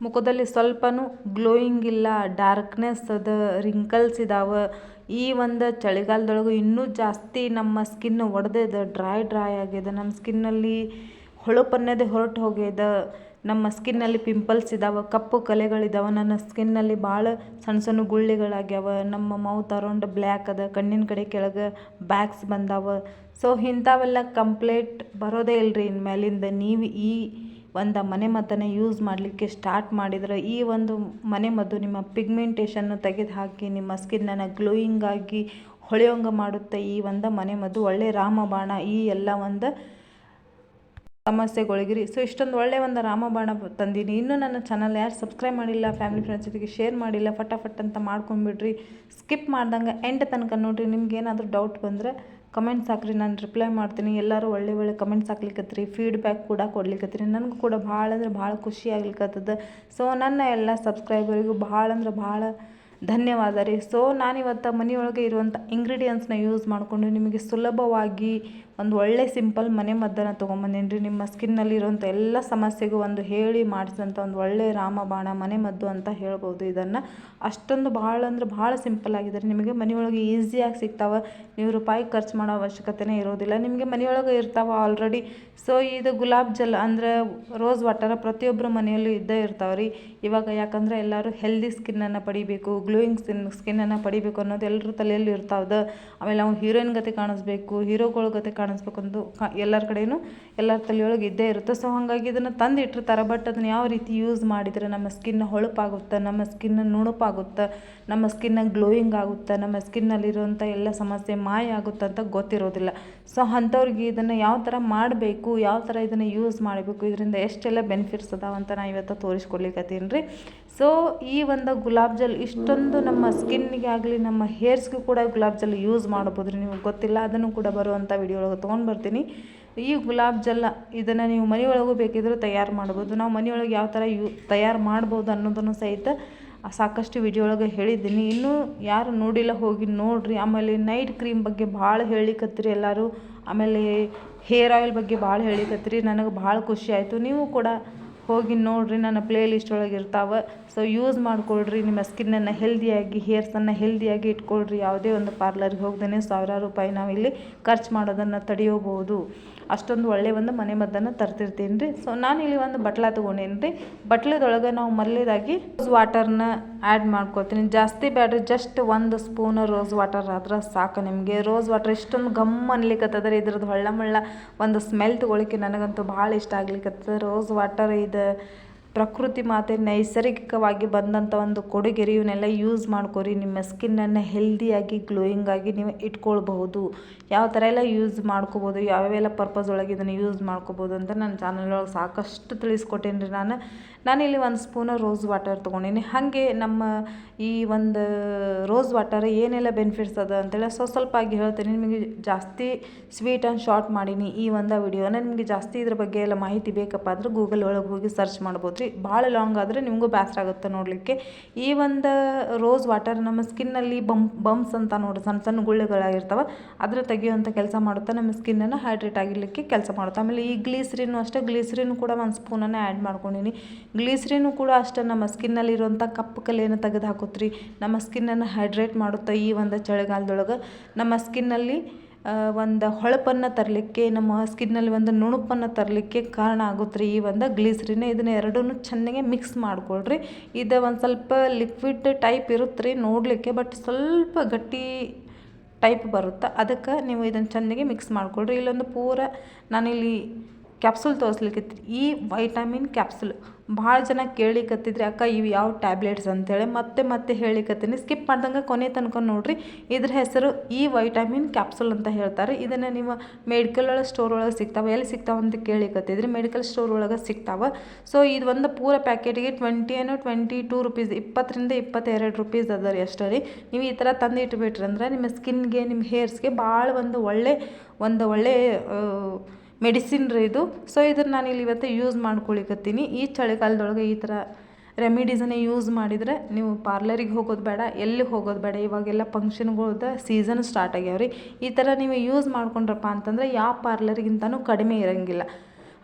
ಮುಖದಲ್ಲಿ ಸ್ವಲ್ಪನೂ ಗ್ಲೋಯಿಂಗ್ ಇಲ್ಲ, ಡಾರ್ಕ್ನೆಸ್ ಅದ, ರಿಂಕಲ್ಸ್ ಇದಾವೆ. ಈ ಒಂದು ಚಳಿಗಾಲದೊಳಗೆ ಇನ್ನೂ ಜಾಸ್ತಿ ನಮ್ಮ ಸ್ಕಿನ್ ಒಡೆದದ, ಡ್ರೈ ಡ್ರೈ ಆಗ್ಯದ. ನಮ್ಮ ಸ್ಕಿನ್ನಲ್ಲಿ ಹೊಳಪು ಅನ್ನೋದೇ ಹೊರಟು ಹೋಗ್ಯದ. ನಮ್ಮ ಸ್ಕಿನ್ನಲ್ಲಿ ಪಿಂಪಲ್ಸ್ ಇದಾವೆ, ಕಪ್ಪು ಕಲೆಗಳಿದಾವೆ. ನನ್ನ ಸ್ಕಿನ್ನಲ್ಲಿ ಭಾಳ ಸಣ್ಣ ಸಣ್ಣ ಗುಳ್ಳೆಗಳಾಗ್ಯಾವ. ನಮ್ಮ ಮೌತ್ ಅರೌಂಡ್ ಬ್ಲ್ಯಾಕ್ ಅದ, ಕಣ್ಣಿನ ಕಡೆ ಕೆಳಗೆ ಬ್ಯಾಗ್ಸ್ ಬಂದಾವ. ಸೊ ಇಂಥವೆಲ್ಲ ಕಂಪ್ಲೇಂಟ್ ಬರೋದೇ ಇಲ್ರಿ ಇನ್ಮೇಲಿಂದ. ನೀವು ಈ ಒಂದು ಮನೆ ಮದ್ದನ್ನು ಯೂಸ್ ಮಾಡಲಿಕ್ಕೆ ಸ್ಟಾರ್ಟ್ ಮಾಡಿದ್ರೆ, ಈ ಒಂದು ಮನೆಮದ್ದು ನಿಮ್ಮ ಪಿಗ್ಮೆಂಟೇಷನ್ನು ತೆಗೆದು ಹಾಕಿ, ನಿಮ್ಮ ಸ್ಕಿನ್ನನ್ನು ಗ್ಲೋಯಿಂಗ್ ಆಗಿ ಹೊಳೆಯೋಂಗೆ ಮಾಡುತ್ತೆ ಈ ಒಂದು ಮನೆಮದ್ದು ಒಳ್ಳೆ ರಾಮಬಾಣ ಈ ಎಲ್ಲ ಒಂದು ಸಮಸ್ಯೆಗಳಿಗಿರಿ. ಸೊ ಇಷ್ಟೊಂದು ಒಳ್ಳೆಯ ಒಂದು ರಾಮಬಾಣ ತಂದೀನಿ. ಇನ್ನೂ ನನ್ನ ಚಾನಲ್ ಯಾರು ಸಬ್ಸ್ಕ್ರೈಬ್ ಮಾಡಿಲ್ಲ ಫ್ಯಾಮಿಲಿ ಫ್ರೆಂಡ್ಸ್ ಜೊತೆಗೆ ಶೇರ್ ಮಾಡಿಲ್ಲ, ಫಟಾಫಟ್ ಅಂತ ಮಾಡ್ಕೊಂಬಿಡ್ರಿ ಸ್ಕಿಪ್ ಮಾಡ್ದಂಗೆ ಎಂಡ್ ತನಕ ನೋಡಿರಿ. ನಿಮ್ಗೆ ಏನಾದರೂ ಡೌಟ್ ಬಂದರೆ ಕಮೆಂಟ್ಸ್ ಹಾಕ್ರಿ ನಾನು ರಿಪ್ಲೈ ಮಾಡ್ತೀನಿ. ಎಲ್ಲರೂ ಒಳ್ಳೆ ಒಳ್ಳೆ ಕಮೆಂಟ್ಸ್ ಹಾಕ್ಲಿಕ್ಕತ್ರಿ ಫೀಡ್ಬ್ಯಾಕ್ ಕೂಡ ಕೊಡ್ಲಿಕ್ಕತ್ರಿ ನನಗೂ ಕೂಡ ಭಾಳ ಅಂದ್ರೆ ಭಾಳ ಖುಷಿ ಆಗ್ಲಿಕ್ಕತ್ತದ ಸೊ ನನ್ನ ಎಲ್ಲ ಸಬ್ಸ್ಕ್ರೈಬರಿಗೂ ಭಾಳ ಅಂದ್ರೆ ಭಾಳ ಧನ್ಯವಾದ ರೀ. ಸೊ ನಾನಿವತ್ತು ಮನೆಯೊಳಗೆ ಇರುವಂಥ ಇಂಗ್ರೀಡಿಯೆಂಟ್ಸ್ನ ಯೂಸ್ ಮಾಡಿಕೊಂಡು ನಿಮಗೆ ಸುಲಭವಾಗಿ ಒಂದು ಒಳ್ಳೆ ಸಿಂಪಲ್ ಮನೆ ಮದ್ದನ್ನು ತೊಗೊಂಬಂದೇನಿ ರೀ ನಿಮ್ಮ ಸ್ಕಿನ್ನಲ್ಲಿ ಇರುವಂಥ ಎಲ್ಲ ಸಮಸ್ಯೆಗೂ ಒಂದು ಹೇಳಿ ಮಾಡಿಸಿದಂಥ ಒಂದು ಒಳ್ಳೆ ರಾಮಬಾಣ ಮನೆ ಮದ್ದು ಅಂತ ಹೇಳ್ಬೋದು ಇದನ್ನು. ಅಷ್ಟೊಂದು ಭಾಳ ಅಂದ್ರೆ ಭಾಳ ಸಿಂಪಲ್ ಆಗಿದೆ ರೀ. ನಿಮಗೆ ಮನೆಯೊಳಗೆ ಈಸಿಯಾಗಿ ಸಿಗ್ತಾವೆ. ನೀವು ರೂಪಾಯಿ ಖರ್ಚು ಮಾಡೋ ಅವಶ್ಯಕತೆನೇ ಇರೋದಿಲ್ಲ. ನಿಮಗೆ ಮನೆಯೊಳಗೆ ಇರ್ತಾವೆ ಆಲ್ರೆಡಿ ಸೊ ಇದು ಗುಲಾಬ್ ಜಲ್ ಅಂದರೆ ರೋಸ್ ವಾಟರ್ ಪ್ರತಿಯೊಬ್ಬರ ಮನೆಯಲ್ಲೂ ಇದ್ದೇ ಇರ್ತಾವೆ ರೀ. ಇವಾಗ ಯಾಕಂದರೆ ಎಲ್ಲರೂ ಹೆಲ್ದಿ ಸ್ಕಿನ್ನನ್ನು ಪಡಿಬೇಕು ಗ್ಲೋಯಿಂಗ್ ಸ್ಕಿನ್ ಸ್ಕಿನ್ನನ್ನು ಪಡಿಬೇಕು ಅನ್ನೋದು ಎಲ್ಲರ ತಲೆಯಲ್ಲಿ ಇರ್ತಾವ್ದು. ಆಮೇಲೆ ನಾವು ಹೀರೋಯಿನ್ ಗತೆ ಕಾಣಿಸ್ಬೇಕು ಹೀರೋಗಳ ಗತೆ ಕಾಣಿಸ್ಬೇಕು ಅಂದು ಕ ಎಲ್ಲರ ಕಡೆಯೂ ಎಲ್ಲರ ತಲೆಯೊಳಗೆ ಇದ್ದೇ ಇರುತ್ತೆ. ಸೊ ಹಾಗಾಗಿ ಇದನ್ನು ತಂದು ಇಟ್ಟಿರ್ತಾರೆ ಬಟ್ ಅದನ್ನು ಯಾವ ರೀತಿ ಯೂಸ್ ಮಾಡಿದರೆ ನಮ್ಮ ಸ್ಕಿನ್ ಹೊಳಪಾಗುತ್ತೆ, ನಮ್ಮ ಸ್ಕಿನ್ ನುಣುಪಾಗುತ್ತೆ, ನಮ್ಮ ಸ್ಕಿನ್ನ ಗ್ಲೋಯಿಂಗ್ ಆಗುತ್ತೆ, ನಮ್ಮ ಸ್ಕಿನ್ನಲ್ಲಿರುವಂಥ ಎಲ್ಲ ಸಮಸ್ಯೆ ಮಾಯ ಆಗುತ್ತೆ ಅಂತ ಗೊತ್ತಿರೋದಿಲ್ಲ. ಸೊ ಅಂಥವ್ರಿಗೆ ಇದನ್ನು ಯಾವ ಥರ ಮಾಡಬೇಕು, ಯಾವ ಥರ ಇದನ್ನು ಯೂಸ್ ಮಾಡಬೇಕು, ಇದರಿಂದ ಎಷ್ಟೆಲ್ಲ ಬೆನಿಫಿಟ್ಸ್ ಅದಾವಂತ ನಾ ಇವತ್ತು ತೋರಿಸ್ಕೊಡ್ಲಿಕ್ಕತ್ತೀನಿ ರೀ ಸೊ ಈ ಒಂದು ಗುಲಾಬ್ ಜಲ್ ಇಷ್ಟೊಂದು ನಮ್ಮ ಸ್ಕಿನ್ನಿಗೆ ಆಗಲಿ, ನಮ್ಮ ಹೇರ್ಸ್ಗೂ ಕೂಡ ಗುಲಾಬ್ ಜಲ್ ಯೂಸ್ ಮಾಡ್ಬೋದು ರೀ ನಿಮಗೆ ಗೊತ್ತಿಲ್ಲ, ಅದನ್ನು ಕೂಡ ಬರುವಂಥ ವಿಡಿಯೋ ಒಳಗೆ ತೊಗೊಂಡು ಬರ್ತೀನಿ. ಈ ಗುಲಾಬ್ ಜಲ್ಲ ಇದನ್ನು ನೀವು ಮನೆಯೊಳಗೂ ಬೇಕಿದ್ದರೂ ತಯಾರು ಮಾಡ್ಬೋದು. ನಾವು ಮನೆಯೊಳಗೆ ಯಾವ ಥರ ಯೂ, ತಯಾರು ಮಾಡ್ಬೋದು ಅನ್ನೋದನ್ನು ಸಹಿತ ಸಾಕಷ್ಟು ವಿಡಿಯೋ ಒಳಗೆ ಹೇಳಿದ್ದೀನಿ. ಇನ್ನೂ ಯಾರು ನೋಡಿಲ್ಲ ಹೋಗಿ ನೋಡಿರಿ. ಆಮೇಲೆ ನೈಟ್ ಕ್ರೀಮ್ ಬಗ್ಗೆ ಭಾಳ ಹೇಳಿಕತ್ತೀರಿ ಎಲ್ಲರೂ. ಆಮೇಲೆ ಹೇರ್ ಆಯಿಲ್ ಬಗ್ಗೆ ಭಾಳ ಹೇಳಿಕತ್ತೀರಿ. ನನಗೆ ಭಾಳ ಖುಷಿ ಆಯಿತು. ನೀವು ಕೂಡ ಹೋಗಿ ನೋಡಿರಿ, ನನ್ನ ಪ್ಲೇ ಲಿಸ್ಟ್ ಒಳಗೆ ಇರ್ತಾವೆ. ಸೊ ಯೂಸ್ ಮಾಡಿಕೊಳ್ರಿ, ನಿಮ್ಮ ಸ್ಕಿನ್ನನ್ನು ಹೆಲ್ದಿಯಾಗಿ ಹೇರ್ಸನ್ನು ಹೆಲ್ದಿಯಾಗಿ ಇಟ್ಕೊಳ್ರಿ. ಯಾವುದೇ ಒಂದು ಪಾರ್ಲರ್ಗೆ ಹೋಗ್ದೇ ಸಾವಿರಾರು ರೂಪಾಯಿ ನಾವಿಲ್ಲಿ ಖರ್ಚು ಮಾಡೋದನ್ನು ತಡೆಯೋಬೋದು ಅಷ್ಟೊಂದು ಒಳ್ಳೆಯ ಒಂದು ಮನೆ ಮದ್ದನ್ನು ತರ್ತಿರ್ತೀನಿ ರೀ ಸೊ ನಾನು ಇಲ್ಲಿ ಒಂದು ಬಟ್ಲ ತೊಗೊಂಡೇನಿ ರೀ ಬಟ್ಲದೊಳಗೆ ನಾವು ಮೊದಲೇದಾಗಿ ರೋಸ್ ವಾಟರ್ನ ಆ್ಯಡ್ ಮಾಡ್ಕೊತೀನಿ. ಜಾಸ್ತಿ ಬೇಡ್ರಿ ಜಸ್ಟ್ ಒಂದು ಸ್ಪೂನ್ ರೋಸ್ ವಾಟರ್ ಆದ್ರೆ ಸಾಕು ನಿಮಗೆ. ರೋಸ್ ವಾಟರ್ ಇಷ್ಟೊಂದು ಗಮ್ ಅನ್ಲಿಕ್ಕತ್ತದ ರೀ ಇದ್ರದ್ದು ಹೊಳ್ಳ ಮಳ್ಳ ಒಂದು ಸ್ಮೆಲ್ ತೊಗೊಳಿಕ್ಕೆ ನನಗಂತೂ ಭಾಳ ಇಷ್ಟ ಆಗ್ಲಿಕ್ಕತ್ತದ ರೋಸ್ ವಾಟರ್ ಇದು ಪ್ರಕೃತಿ ಮಾತೆ ನೈಸರ್ಗಿಕವಾಗಿ ಬಂದಂಥ ಒಂದು ಕೊಡುಗೆರಿ ಇವನ್ನೆಲ್ಲ ಯೂಸ್ ಮಾಡ್ಕೊರಿ. ನಿಮ್ಮ ಸ್ಕಿನ್ನನ್ನು ಹೆಲ್ದಿಯಾಗಿ ಗ್ಲೋಯಿಂಗ್ ಆಗಿ ನೀವು ಇಟ್ಕೊಳ್ಬಹುದು. ಯಾವ ಥರ ಎಲ್ಲ ಯೂಸ್ ಮಾಡ್ಕೋಬೋದು, ಯಾವ್ಯಾವೆಲ್ಲ ಪರ್ಪಸ್ ಒಳಗೆ ಇದನ್ನು ಯೂಸ್ ಮಾಡ್ಕೋಬೋದು ಅಂತ ನನ್ನ ಚಾನಲ್ ಒಳಗೆ ಸಾಕಷ್ಟು ತಿಳಿಸ್ಕೊಟ್ಟೇನಿ ರೀ ನಾನು. ನಾನಿಲ್ಲಿ ಒಂದು ಸ್ಪೂನು ರೋಸ್ ವಾಟರ್ ತೊಗೊಂಡೀನಿ. ಹಾಗೆ ನಮ್ಮ ಈ ಒಂದು ರೋಸ್ ವಾಟರ್ ಏನೆಲ್ಲ ಬೆನಿಫಿಟ್ಸ್ ಅದ ಅಂತೇಳಿ ಸ್ವಲ್ಪ ಸ್ವಲ್ಪ ಆಗಿ ಹೇಳ್ತೀನಿ. ನಿಮಗೆ ಜಾಸ್ತಿ ಸ್ವೀಟ್ ಆ್ಯಂಡ್ ಶಾರ್ಟ್ ಮಾಡೀನಿ ಈ ಒಂದು ವಿಡಿಯೋನ. ನಿಮಗೆ ಜಾಸ್ತಿ ಇದ್ರ ಬಗ್ಗೆ ಎಲ್ಲ ಮಾಹಿತಿ ಬೇಕಪ್ಪ ಅಂದ್ರೆ ಗೂಗಲ್ ಒಳಗೆ ಹೋಗಿ ಸರ್ಚ್ ಮಾಡ್ಬೋದು ರೀ ಭಾಳ ಲಾಂಗ್ ಆದರೆ ನಿಮಗೂ ಬೇಸರ ಆಗುತ್ತೆ ನೋಡಲಿಕ್ಕೆ. ಈ ಒಂದು ರೋಸ್ ವಾಟರ್ ನಮ್ಮ ಸ್ಕಿನ್ನಲ್ಲಿ ಬಂ ಬಂಪ್ಸ್ ಅಂತ ನೋಡಿ ಸಣ್ಣ ಸಣ್ಣ ಗುಳ್ಳೆಗಳಾಗಿರ್ತಾವೆ, ಅದ್ರ ತೆಗೆಯುವಂಥ ಕೆಲಸ ಮಾಡುತ್ತೆ ನಮ್ಮ ಸ್ಕಿನ್ನನ್ನು ಹೈಡ್ರೇಟ್ ಆಗಿರಲಿಕ್ಕೆ ಕೆಲಸ ಮಾಡುತ್ತೆ. ಆಮೇಲೆ ಈ ಗ್ಲೀಸ್ರಿನು ಅಷ್ಟೇ ಗ್ಲೀಸ್ರಿನ್ ಕೂಡ ಒಂದು ಸ್ಪೂನನ್ನು ಆ್ಯಡ್ ಮಾಡ್ಕೊಂಡಿನಿ. ಗ್ಲೀಸ್ರಿನು ಕೂಡ ಅಷ್ಟೇ, ನಮ್ಮ ಸ್ಕಿನ್ನಲ್ಲಿರುವಂಥ ಕಪ್ಪು ಕಲೆಯನ್ನು ತೆಗೆದು ಹಾಕುತ್ತೆ ನಮ್ಮ ಸ್ಕಿನ್ನನ್ನು ಹೈಡ್ರೇಟ್ ಮಾಡುತ್ತೆ ಈ ಒಂದು ಚಳಿಗಾಲದೊಳಗೆ. ನಮ್ಮ ಸ್ಕಿನ್ನಲ್ಲಿ ಒಂದು ಹೊಳಪನ್ನು ತರಲಿಕ್ಕೆ, ನಮ್ಮ ಸ್ಕಿನ್ನಲ್ಲಿ ಒಂದು ನುಣುಪನ್ನು ತರಲಿಕ್ಕೆ ಕಾರಣ ಆಗುತ್ತೆ ಈ ಒಂದು ಗ್ಲೀಸ್ರಿನ. ಇದನ್ನ ಎರಡೂ ಚೆನ್ನಾಗಿ ಮಿಕ್ಸ್ ಮಾಡ್ಕೊಳ್ರಿ. ಇದು ಒಂದು ಸ್ವಲ್ಪ ಲಿಕ್ವಿಡ್ ಟೈಪ್ ಇರುತ್ತೆ ರೀ ನೋಡಲಿಕ್ಕೆ, ಬಟ್ ಸ್ವಲ್ಪ ಗಟ್ಟಿ ಟೈಪ್ ಬರುತ್ತೆ, ಅದಕ್ಕೆ ನೀವು ಇದನ್ನು ಚೆನ್ನಾಗಿ ಮಿಕ್ಸ್ ಮಾಡ್ಕೊಳ್ರಿ. ಇಲ್ಲೊಂದು ಪೂರ ನಾನಿಲ್ಲಿ ಕ್ಯಾಪ್ಸುಲ್ ತೋರಿಸ್ಲಿಕ್ಕೆ ಈ ವೈಟಮಿನ್ ಕ್ಯಾಪ್ಸುಲ್. ಭಾಳ ಜನ ಕೇಳಿಕತ್ತಿದ್ರಿ, ಅಕ್ಕ, ಇವು ಯಾವ ಟ್ಯಾಬ್ಲೆಟ್ಸ್ ಅಂತೇಳಿ? ಮತ್ತೆ ಮತ್ತೆ ಹೇಳಿಕತ್ತೀನಿ. ಸ್ಕಿಪ್ ಮಾಡ್ದಂಗೆ ಕೊನೆ ತನಕ ನೋಡಿರಿ, ಇದ್ರ ಹೆಸರು ಈ ವೈಟಮಿನ್ ಕ್ಯಾಪ್ಸುಲ್ ಅಂತ ಹೇಳ್ತಾರೆ. ಇದನ್ನು ನೀವು ಮೆಡಿಕಲ್ ಒಳಗೆ ಸ್ಟೋರ್ ಒಳಗೆ ಸಿಗ್ತಾವೆ, ಎಲ್ಲಿ ಸಿಗ್ತಾವೆ ಅಂತ ಕೇಳಿಕತ್ತಿದ್ರಿ. ಮೆಡಿಕಲ್ ಸ್ಟೋರ್ ಒಳಗೆ ಸಿಗ್ತಾವೆ. ಸೊ ಇದು ಒಂದು ಪೂರ ಪ್ಯಾಕೆಟಿಗೆ ಟ್ವೆಂಟಿ ಏನು ಟ್ವೆಂಟಿ ಟೂ ರುಪೀಸ್ ಇಪ್ಪತ್ತರಿಂದ ಇಪ್ಪತ್ತೆರಡು ರುಪೀಸ್ ಅದ ರೀ ಅಷ್ಟೇ ರೀ. ನೀವು ಈ ಥರ ತಂದು ಇಟ್ಬಿಟ್ರಿ ಅಂದ್ರೆ ನಿಮ್ಮ ಸ್ಕಿನ್ಗೆ ನಿಮ್ಮ ಹೇರ್ಸ್ಗೆ ಭಾಳ ಒಂದು ಒಳ್ಳೆ ಒಂದು ಒಳ್ಳೆ ಮೆಡಿಸಿನ್ ರೀ ಇದು. ಸೊ ಇದನ್ನು ನಾನು ಇಲ್ಲಿ ಇವತ್ತು ಯೂಸ್ ಮಾಡ್ಕೊಳಿಕತ್ತೀನಿ. ಈ ಚಳಿಗಾಲದೊಳಗೆ ಈ ಥರ ರೆಮಿಡೀಸನ್ನೇ ಯೂಸ್ ಮಾಡಿದರೆ ನೀವು ಪಾರ್ಲರಿಗೆ ಹೋಗೋದು ಬೇಡ, ಎಲ್ಲಿ ಹೋಗೋದು ಬೇಡ. ಇವಾಗೆಲ್ಲ ಫಂಕ್ಷನ್ಗಳದ ಸೀಸನ್ ಸ್ಟಾರ್ಟ್ ಆಗ್ಯಾವ ರೀ ಈ ಥರ ನೀವು ಯೂಸ್ ಮಾಡ್ಕೊಂಡ್ರಪ್ಪ ಅಂತಂದ್ರೆ ಯಾವ ಪಾರ್ಲರಿಗಿಂತಲೂ ಕಡಿಮೆ ಇರೋಂಗಿಲ್ಲ.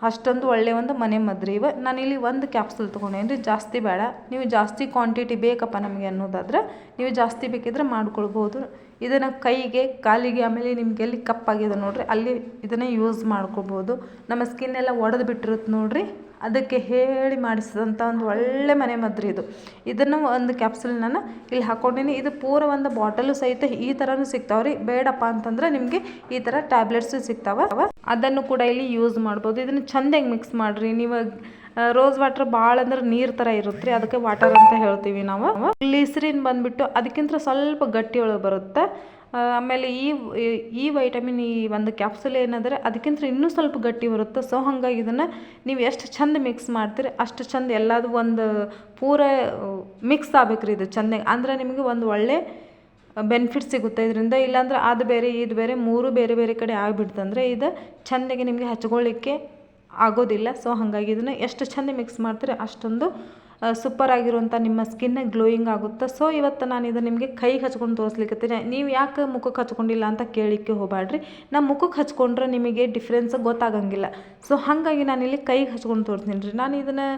ಅಷ್ಟೊಂದು ಒಳ್ಳೆಯ ಒಂದು ಮನೆ ಮದ್ದು ರೀ ಇವ ನಾನಿಲ್ಲಿ ಒಂದು ಕ್ಯಾಪ್ಸೂಲ್ ತೊಗೊಂಡೇನಿ ರೀ ಜಾಸ್ತಿ ಬೇಡ. ನೀವು ಜಾಸ್ತಿ ಕ್ವಾಂಟಿಟಿ ಬೇಕಪ್ಪ ನಮಗೆ ಅನ್ನೋದಾದ್ರೆ ನೀವು ಜಾಸ್ತಿ ಬೇಕಿದ್ರೆ ಮಾಡ್ಕೊಳ್ಬೋದು. ಇದನ್ನು ಕೈಗೆ, ಕಾಲಿಗೆ, ಆಮೇಲೆ ನಿಮ್ಗೆ ಎಲ್ಲಿ ಕಪ್ಪಾಗಿದೆ ನೋಡಿರಿ, ಅಲ್ಲಿ ಇದನ್ನು ಯೂಸ್ ಮಾಡ್ಕೊಬೋದು ನಮ್ಮ ಸ್ಕಿನ್ ಎಲ್ಲ ಒಡೆದು ಬಿಟ್ಟಿರುತ್ತೆ ನೋಡಿರಿ. ಅದಕ್ಕೆ ಹೇಳಿ ಮಾಡಿಸಿದಂಥ ಒಂದು ಒಳ್ಳೆ ಮನೆ ಮದ್ರಿ ಇದು. ಇದನ್ನು ಒಂದು ಕ್ಯಾಪ್ಸುಲ್ ನಾನು ಇಲ್ಲಿ ಹಾಕ್ಕೊಂಡೀನಿ ಇದು ಪೂರ ಒಂದು ಬಾಟಲು ಸಹಿತ ಈ ಥರನೂ ಸಿಗ್ತಾವೆ ರೀ ಬೇಡಪ್ಪ ಅಂತಂದ್ರೆ ನಿಮಗೆ ಈ ಥರ ಟ್ಯಾಬ್ಲೆಟ್ಸು ಸಿಗ್ತಾವೆ. ಅದನ್ನು ಕೂಡ ಇಲ್ಲಿ ಯೂಸ್ ಮಾಡ್ಬೋದು. ಇದನ್ನು ಚೆಂದಾಗಿ ಮಿಕ್ಸ್ ಮಾಡಿರಿ? ನೀವು ರೋಸ್ ವಾಟರ್ ಭಾಳ ಅಂದ್ರೆ ನೀರು ತರ ಇರುತ್ತೆ ರೀ ಅದಕ್ಕೆ ವಾಟರ್ ಅಂತ ಹೇಳ್ತೀವಿ ನಾವು. ಗ್ಲಿಸರಿನ್ ಬಂದ್ಬಿಟ್ಟು ಅದಕ್ಕಿಂತ ಸ್ವಲ್ಪ ಗಟ್ಟಿ ಒಳಗೆ ಬರುತ್ತೆ. ಆಮೇಲೆ ಈ ಈ ವೈಟಮಿನ್ ಈ ಒಂದು ಕ್ಯಾಪ್ಸುಲ್ ಏನಂದರೆ ಅದಕ್ಕಿಂತ ಇನ್ನೂ ಸ್ವಲ್ಪ ಗಟ್ಟಿ ಬರುತ್ತೆ. ಸೊ ಹಾಗಾಗಿ ಇದನ್ನು ನೀವು ಎಷ್ಟು ಚಂದ ಮಿಕ್ಸ್ ಮಾಡ್ತೀರಿ, ಅಷ್ಟು ಚಂದ ಎಲ್ಲದು ಒಂದು ಪೂರ ಮಿಕ್ಸ್ ಆಗ್ಬೇಕ್ರಿ ಇದು ಚೆಂದ. ಅಂದ್ರೆ ನಿಮಗೆ ಒಂದು ಒಳ್ಳೆ ಬೆನಿಫಿಟ್ ಸಿಗುತ್ತೆ ಇದರಿಂದ. ಇಲ್ಲಾಂದ್ರೆ ಅದು ಬೇರೆ ಇದು ಬೇರೆ, ಮೂರು ಬೇರೆ ಬೇರೆ ಕಡೆ ಆಗಿಬಿಡ್ತಂದ್ರೆ ಇದು ಚೆಂದಾಗಿ ನಿಮಗೆ ಹಚ್ಕೊಳ್ಳಿಕ್ಕೆ ಆಗೋದಿಲ್ಲ. ಸೊ ಹಾಗಾಗಿ ಇದನ್ನು ಎಷ್ಟು ಚೆಂದ ಮಿಕ್ಸ್ ಮಾಡ್ತೀರಿ ಅಷ್ಟೊಂದು ಸೂಪರ್ ಆಗಿರುವಂಥ ನಿಮ್ಮ ಸ್ಕಿನ್ ಗ್ಲೋಯಿಂಗ್ ಆಗುತ್ತೆ? ಸೊ ಇವತ್ತು ನಾನು ಇದು ನಿಮಗೆ ಕೈಗೆ ಹಚ್ಕೊಂಡು ತೋರಿಸ್ಲಿಕ್ಕತ್ತೀನಿ ನೀವು ಯಾಕೆ ಮುಖಕ್ಕೆ ಹಚ್ಕೊಂಡಿಲ್ಲ ಅಂತ ಕೇಳಿಕ್ಕೆ ಹೋಗಬೇಡ್ರಿ ನಮ್ಮ ಮುಖಕ್ಕೆ ಹಚ್ಕೊಂಡ್ರೆ ನಿಮಗೆ ಡಿಫ್ರೆನ್ಸ್ ಗೊತ್ತಾಗಂಗಿಲ್ಲ. ಸೊ ಹಾಗಾಗಿ ನಾನಿಲ್ಲಿ ಕೈಗೆ ಹಚ್ಕೊಂಡು ತೋರಿಸ್ತೀನಿ. ರೀ ನಾನು ಇದನ್ನು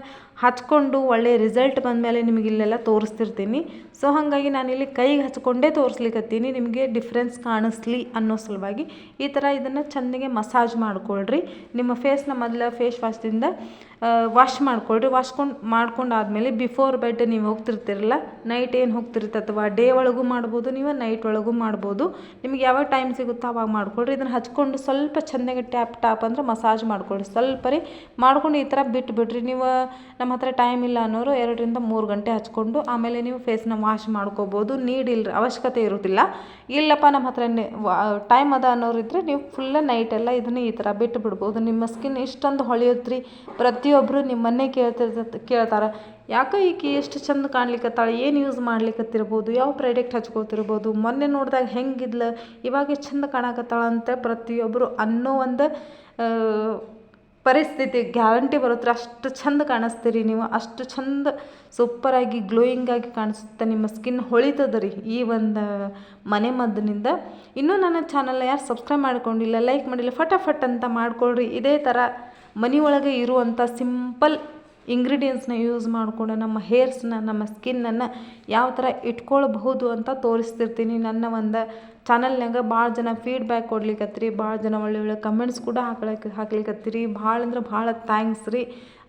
ಹಚ್ಕೊಂಡು ಒಳ್ಳೆಯ ರಿಸಲ್ಟ್ ಬಂದ ಮೇಲೆ ನಿಮಗೆ ಇಲ್ಲೆಲ್ಲ ತೋರಿಸ್ತಿರ್ತೀನಿ. ಸೊ ಹಾಗಾಗಿ ನಾನಿಲ್ಲಿ ಕೈಗೆ ಹಚ್ಕೊಂಡೇ ತೋರಿಸ್ಲಿಕ್ಕತ್ತೀನಿ ನಿಮಗೆ ಡಿಫ್ರೆನ್ಸ್ ಕಾಣಿಸ್ಲಿ ಅನ್ನೋ ಸಲುವಾಗಿ ಈ ಥರ ಇದನ್ನು ಚೆನ್ನಾಗಿ ಮಸಾಜ್ ಮಾಡಿಕೊಳ್ಳ್ರಿ ನಿಮ್ಮ ಫೇಸ್ನ ಮೊದಲ ಫೇಸ್ ವಾಶ್ದಿಂದ ವಾಶ್ ಮಾಡ್ಕೊಳ್ರಿ. ವಾಶ್ಕೊಂಡು ಮಾಡ್ಕೊಂಡಾದ್ಮೇಲೆ ಬಿಫೋರ್ ಬೆಡ್ ನೀವು ಹೋಗ್ತಿರ್ತೀರಲ್ಲ ನೈಟ್ ಏನು ಹೋಗ್ತಿರುತ್ತೆ ಅಥವಾ ಡೇ ಒಳಗೂ ಮಾಡ್ಬೋದು, ನೀವು ನೈಟ್ ಒಳಗೂ ಮಾಡ್ಬೋದು. ನಿಮ್ಗೆ ಯಾವಾಗ ಟೈಮ್ ಸಿಗುತ್ತೋ ಅವಾಗ ಮಾಡ್ಕೊಳ್ರಿ. ಇದನ್ನು ಹಚ್ಕೊಂಡು ಸ್ವಲ್ಪ ಚೆಂದಾಗಿ ಟ್ಯಾಪ್ ಟ್ಯಾಪ್ ಅಂದ್ರೆ ಮಸಾಜ್ ಮಾಡ್ಕೊಳ್ರಿ. ಸ್ವಲ್ಪ ರೀ ಮಾಡ್ಕೊಂಡು ಈ ಥರ ಬಿಟ್ಟು ಬಿಡ್ರಿ ನೀವು, ನಮ್ಮ ಹತ್ರ ಟೈಮ್ ಇಲ್ಲ ಅನ್ನೋರು ಎರಡರಿಂದ ಮೂರು ಗಂಟೆ ಹಚ್ಕೊಂಡು ಆಮೇಲೆ ನೀವು ಫೇಸ್ನ ವಾಶ್ ಮಾಡ್ಕೋಬೋದು. ನೀಡಿಲ್ಲ ಅವಶ್ಯಕತೆ ಇರೋದಿಲ್ಲ. ಇಲ್ಲಪ್ಪ ನಮ್ಮ ಹತ್ರ ಟೈಮ್ ಅದ ಅನ್ನೋರು ಇದ್ದರೆ ನೀವು ಫುಲ್ಲ ನೈಟೆಲ್ಲ ಇದನ್ನು ಈ ಥರ ಬಿಟ್ಟು ಬಿಡ್ಬೋದು ನಿಮ್ಮ ಸ್ಕಿನ್ ಇಷ್ಟೊಂದು ಹೊಳೆಯುತ್ತೆ ಪ್ರತಿಯೊಬ್ಬರು ನಿಮ್ಮನ್ನೇ ಕೇಳ್ತಿರ್ತ, ಕೇಳ್ತಾರೆ. ಯಾಕೆ ಈಕೆ ಎಷ್ಟು ಚಂದ ಕಾಣ್ಲಿಕ್ಕತ್ತಾಳೆ ಏನು ಯೂಸ್ ಮಾಡ್ಲಿಕ್ಕತ್ತಿರ್ಬೋದು ಯಾವ ಪ್ರಾಡಕ್ಟ್ ಹಚ್ಕೊತಿರ್ಬೋದು ಮೊನ್ನೆ ನೋಡಿದಾಗ ಹೆಂಗಿದ್ಲ, ಇವಾಗ ಚಂದ ಕಾಣಕತ್ತಾಳ ಅಂತ ಪ್ರತಿಯೊಬ್ಬರು ಅನ್ನೋ ಒಂದು ಪರಿಸ್ಥಿತಿ ಗ್ಯಾರಂಟಿ ಬರುತ್ತೆ ಅಷ್ಟು ಚಂದ ಕಾಣಿಸ್ತೀರಿ ನೀವು, ಅಷ್ಟು ಚಂದ ಸೂಪರಾಗಿ ಗ್ಲೋಯಿಂಗಾಗಿ ಕಾಣಿಸುತ್ತೆ, ನಿಮ್ಮ ಸ್ಕಿನ್ ಹೊಳಿತದ ರೀ ಈ ಒಂದು ಮನೆ ಮದ್ದಿನಿಂದ ಇನ್ನೂ ನನ್ನ ಚಾನಲ್ನ ಯಾರು ಸಬ್ಸ್ಕ್ರೈಬ್ ಮಾಡ್ಕೊಂಡಿಲ್ಲ ಲೈಕ್ ಮಾಡಿಲ್ಲ, ಫಟಾಫಟ್ ಅಂತ ಮಾಡ್ಕೊಳ್ರಿ, ಇದೇ ಥರ ಮನೆಯೊಳಗೆ ಇರುವಂಥ ಸಿಂಪಲ್ ಇಂಗ್ರೀಡಿಯೆಂಟ್ಸ್ನ ಯೂಸ್ ಮಾಡಿಕೊಂಡು ನಮ್ಮ ಹೇರ್ಸ್ನ, ನಮ್ಮ ಸ್ಕಿನ್ನನ್ನು ಯಾವ ಥರ ಇಟ್ಕೊಳ್ಬಹುದು ಅಂತ ತೋರಿಸ್ತಿರ್ತೀನಿ ನನ್ನ ಒಂದು ಚಾನಲ್ನಾಗ ಭಾಳ ಜನ ಫೀಡ್ಬ್ಯಾಕ್ ಕೊಡ್ಲಿಕ್ಕತ್ರಿ ಭಾಳ ಜನ ಒಳ್ಳೆ ಒಳ್ಳೆ ಕಮೆಂಟ್ಸ್ ಕೂಡ ಹಾಕ್ಲಿಕ್ಕೆ ಹಾಕ್ಲಿಕ್ಕತ್ತೀರಿ ಭಾಳ ಅಂದ್ರೆ ಭಾಳ ಥ್ಯಾಂಕ್ಸ್ ರೀ.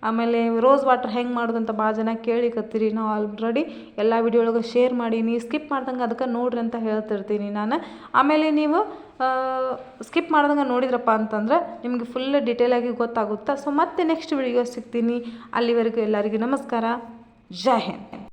ಆಮೇಲೆ ರೋಸ್ ವಾಟರ್ ಹೆಂಗೆ ಮಾಡೋದು ಅಂತ ಭಾಳ ಜನ ಕೇಳಿಕತ್ತೀರಿ ನಾವು ಆಲ್ರೆಡಿ ಎಲ್ಲ ವಿಡಿಯೋ ಒಳಗೆ ಶೇರ್ ಮಾಡೀನಿ ಸ್ಕಿಪ್ ಮಾಡ್ದಂಗೆ ಅದಕ್ಕೆ ನೋಡ್ರಿ ಅಂತ ಹೇಳ್ತಿರ್ತೀನಿ ನಾನು. ಆಮೇಲೆ ನೀವು ಸ್ಕಿಪ್ ಮಾಡ್ದಂಗೆ ನೋಡಿದ್ರಪ್ಪ ಅಂತಂದ್ರೆ ನಿಮಗೆ ಫುಲ್ ಡಿಟೇಲಾಗಿ ಗೊತ್ತಾಗುತ್ತೆ? ಸೊ ಮತ್ತೆ ನೆಕ್ಸ್ಟ್ ವಿಡಿಯೋ ಸಿಗ್ತೀನಿ. ಅಲ್ಲಿವರೆಗೂ ಎಲ್ಲರಿಗೂ ನಮಸ್ಕಾರ. ಜೈ ಹಿಂದ್.